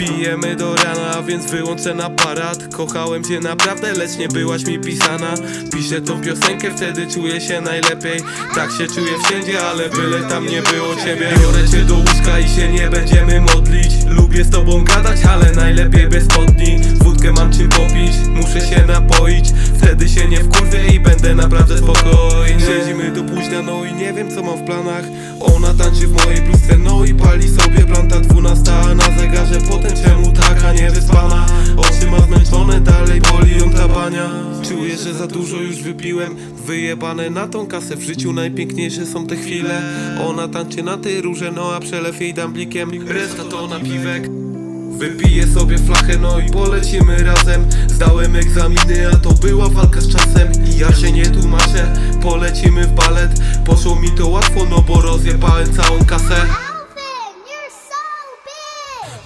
Pijemy do rana, więc wyłączę aparat. Kochałem cię naprawdę, lecz nie byłaś mi pisana. Piszę tą piosenkę, wtedy czuję się najlepiej. Tak się czuję wszędzie, ale byle tam nie było ciebie. Biorę cię do łóżka i się nie będziemy modlić. Lubię z tobą gadać, ale najlepiej bez spodni. Wódkę mam czym popić, muszę się napoić. Wtedy się nie wkurwię i będę naprawdę spokojny. Siedzimy do późna, no i nie wiem co mam w planach. Ona tańczy w mojej bluzce, no i pali sobie blanta Czuję, że za dużo już wypiłem. Wyjebane na tą kasę, w życiu najpiękniejsze są te chwile. Ona tańczy na tej róże, no a przelew jej damblikiem. Reszta to napiwek. Wypiję sobie flachę, no i polecimy razem. Zdałem egzaminy, a to była walka z czasem. I ja się nie tłumaczę, polecimy w balet. Poszło mi to łatwo, no bo rozjebałem całą kasę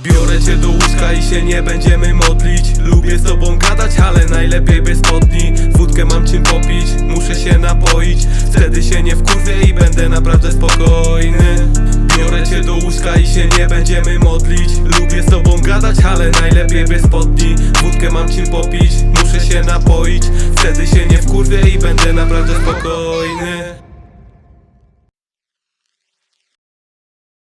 Biorę cię do łóżka i się nie będziemy modlić. Lubię z tobą gadać, ale najlepiej bez spodni. Wódkę mam czym popić, muszę się napoić. Wtedy się nie wkurwię i będę naprawdę spokojny. Biorę cię do łóżka i się nie będziemy modlić. Lubię z tobą gadać, ale najlepiej bez spodni. Wódkę mam czym popić, muszę się napoić. Wtedy się nie wkurwię i będę naprawdę spokojny